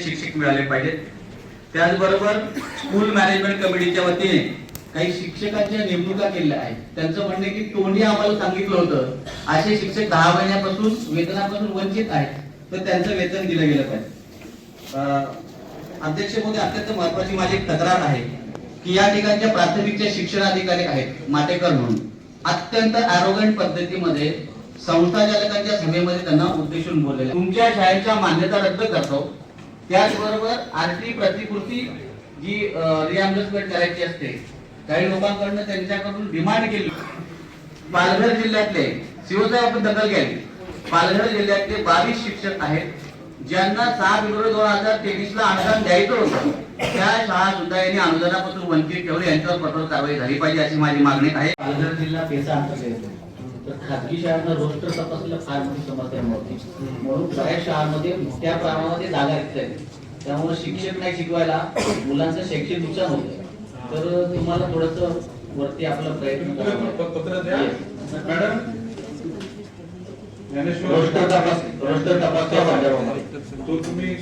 शिक्षक मिळाले पाहिजेत. त्याचबरोबर स्कूल मॅनेजमेंट कमिटीच्या वतीने काही शिक्षकांच्या नेमणुका केलेल्या आहेत. त्यांचं म्हणणं की तोंडी आम्हाला सांगितलं होतं. असे शिक्षक दहा महिन्यापासून वेतनापासून वंचित आहेत. तर त्यांचं वेतन दिलं गेलं पाहिजे. अं, अध्यक्ष मोदी अत्यंत महत्वाची माझी एक तक्रार आहे की या ठिकाणच्या प्राथमिकच्या शिक्षणाधिकारी आहेत माटेकर म्हणून. अत्यंत अरोगंट पद्धतीमध्ये संस्थाचालकांच्या सभेमध्ये त्यांना उद्देशून बोललेले तुमच्या शाळेच्या मान्यता रद्द करतो. त्याचबरोबर आर्थिक प्रतिकृती जी रिअम्बर्समेंट करायची असते काही लोकांकडनं त्यांच्याकडून डिमांड केली. पालघर जिल्ह्यातले शिवसाहेब आपण दखल घ्यावी पालघर जिल्ह्यातले बावीस शिक्षक आहेत ज्यांना सहा फेब्रुवारी दोन हजार तेवीस ला अनुदान द्यायचं होतं. त्या शाळा सुद्धा यांनी अनुदानापासून वंचित ठेवले यांच्यावर कठोर कारवाई झाली पाहिजे अशी माझी मागणी आहे. पालघर जिल्हा पेसा अंतर्गत तर खाजगी शाळांना रोस्टर तपासलेलं फार मोठी समस्या नव्हती म्हणून बऱ्याच शाळांमध्ये मोठ्या प्रमाणामध्ये जागा रिक्त आहेत. त्यामुळे शिक्षक नाही शिकवायला मुलांचं शैक्षणिक नुकसान होतं. तर तुम्हाला थोडस वरती आपला प्रयत्न. मॅडम? रोस्टर तपास रोस्टर तो तुम्ही